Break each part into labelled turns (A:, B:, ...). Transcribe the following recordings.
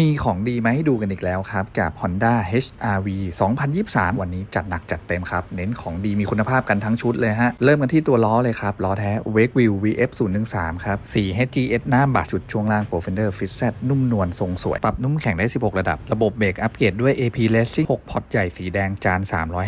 A: มีของดีมาให้ดูกันอีกแล้วครับกับ Honda HRV 2023 วันนี้จัดหนักจัดเต็มครับ เน้นของดีมีคุณภาพกันทั้งชุดเลยฮะ เริ่มกันที่ตัวล้อเลยครับ ล้อแท้ Wakeview VF 013ครับ 4 HGS หน้าบาดชุดช่วงล่าง Profender Fit Z นุ่มนวลทรงสวย ปรับนุ่มแข็งได้ 16 ระดับ ระบบเบรกอัปเกรดด้วย AP Racing 6 พอร์ตใหญ่สีแดงจาน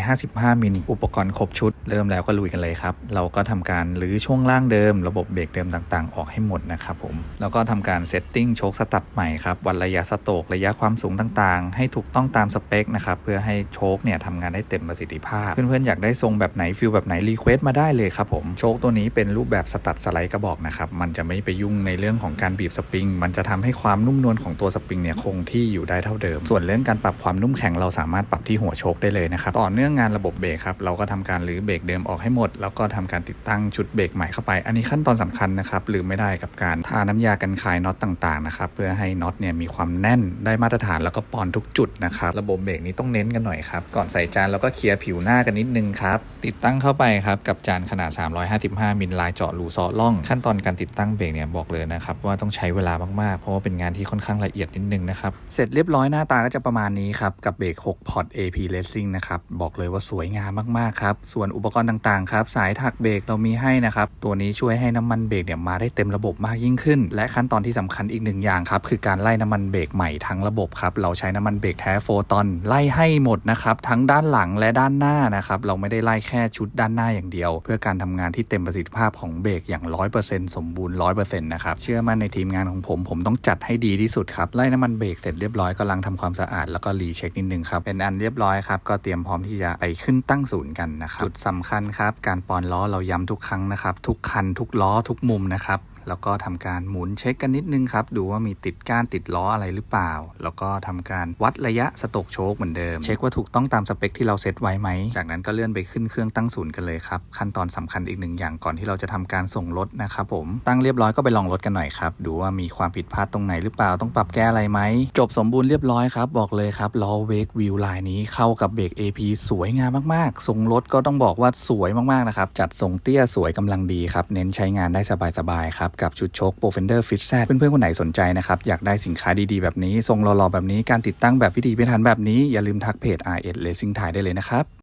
A: 355 มิลอุปกรณ์ครบชุด เริ่มแล้วก็ลุยกันเลยครับเราก็ทำการรื้อช่วงล่างเดิม ระบบเบรกเดิมต่าง ๆ ออกให้หมดนะครับผมแล้วก็ทำการเซตติ้งโชคสตัดใหม่ครับวัดระยะสโตกระยะความสูงต่างๆ ให้ถูกต้องตามสเปคนะครับเพื่อให้โชคเนี่ยทำงานได้เต็มประสิทธิภาพ เพื่อนๆอยากได้ทรงแบบไหนฟิลแบบไหนรีเควสต์มาได้เลยครับผมโชคตัวนี้เป็นรูปแบบสตัดสไลด์กระบอกนะครับมันจะไม่ไปยุ่งในเรื่องของการบีบสปริง มันจะทำให้ความนุ่มนวลของตัวสปริงเนี่ยคงที่อยู่ได้เท่าเดิม ส่วนเรื่องการปรับความนุ่มแข็งเราสามารถปรับที่หัวโชคได้เลยนะครับต่อเนื่องงานระบบเบรกครับเราก็ทำการรื้อเบรกเดิมออกให้หมด แล้วก็ทำการติดตั้งชุดเบรกใหม่เข้าไป อันนี้ขั้นตอนสำคัญนะครับลืมไม่ได้กับการทาน้ำยากันคายน็อตต่างๆนะครับเพื่อให้น็อตเนี่ยมีความแนนได้มาตรฐานแล้วก็ปอนทุกจุดนะครับ ระบบเบรกนี้ต้องเน้นกันหน่อยครับ ก่อนใส่จานเราก็เคลียร์ผิวหน้ากันนิดนึงครับ ติดตั้งเข้าไปครับกับจานขนาด 355 มิลลายเจาะรูซอล่อง ขั้นตอนการติดตั้งเบรกเนี่ยบอกเลยนะครับว่าต้องใช้เวลามากๆ เพราะว่าเป็นงานที่ค่อนข้างละเอียดนิดนึงนะครับ เสร็จเรียบร้อยหน้าตาก็จะประมาณนี้ครับกับเบรก6พอร์ต AP Racing นะครับบอกเลยว่าสวยงามมากๆครับส่วนอุปกรณ์ต่างๆครับสายถักเบรกเรามีให้นะครับตัวนี้ช่วยให้น้ำมันเบรกเนี่ยมาได้เต็มระบบมากยิ่งขึ้น และขั้นตอนที่สำคัญอีกหนึ่งอย่างครับคือการไล่น้ำมันเบรกใหม่ทั้งระบบครับ เราใช้น้ำมันเบรกแท้โฟตอนไล่ให้หมดนะครับ ทั้งด้านหลังและด้านหน้านะครับ เราไม่ได้ไล่แค่ชุดด้านหน้าอย่างเดียว เพื่อการทำงานที่เต็มประสิทธิภาพของเบรกอย่าง 100%สมบูรณ์ 100%นะครับ เชื่อมั่นในทีมงานของผม ผมต้องจัดให้ดีที่สุดครับ ไล่น้ำมันเบรกเสร็จเรียบร้อยกำลังทำความสะอาดแล้วก็รีเช็คนิดนึงครับ เป็นอันเรียบร้อยครับ ก็เตรียมพร้อมที่จะไปขึ้นตั้งศูนย์กันนะครับ จุดสำคัญครับ การปอนล้อเราย้ำทุกครั้งนะครับ ทุกคัน ทุกล้อ ทุกมุมนะครับ แล้วก็ทำการหมุนเช็คกันนิดนึงครับ ดูว่ามีติดก้านติดล้ออะไรหรือเปล่า แล้วก็ทำการวัดระยะสตกโชคเหมือนเดิม เช็คว่าถูกต้องตามสเปคที่เราเซตไว้ไหม จากนั้นก็เลื่อนไปขึ้นเครื่องตั้งศูนย์กันเลยครับ ขั้นตอนสำคัญอีกหนึ่งอย่างก่อนที่เราจะทำการส่งรถนะครับผมตั้งเรียบร้อยก็ไปลองรถกันหน่อยครับ ดูว่ามีความผิดพลาดตรงไหนหรือเปล่าต้องปรับแก้อะไรไหมจบสมบูรณ์เรียบร้อยครับบอกเลยครับล้อเวกวิวลายนี้เข้ากับเบรก AP สวยงามมากๆทรงรถก็ต้องบอกว่าสวยมากๆนะครับจัดทรงเตี้ยสวยกำลังดีครับเน้นใช้งานได้สบายๆครับกับชุดโชค Profender Fit Z เพื่อนๆคนไหนสนใจนะครับอยากได้สินค้าดีๆแบบนี้ทรงหล่อๆแบบนี้การติดตั้งแบบพิถีพิถันแบบนี้อย่าลืมทักเพจ RS Racing Thai ได้เลยนะครับ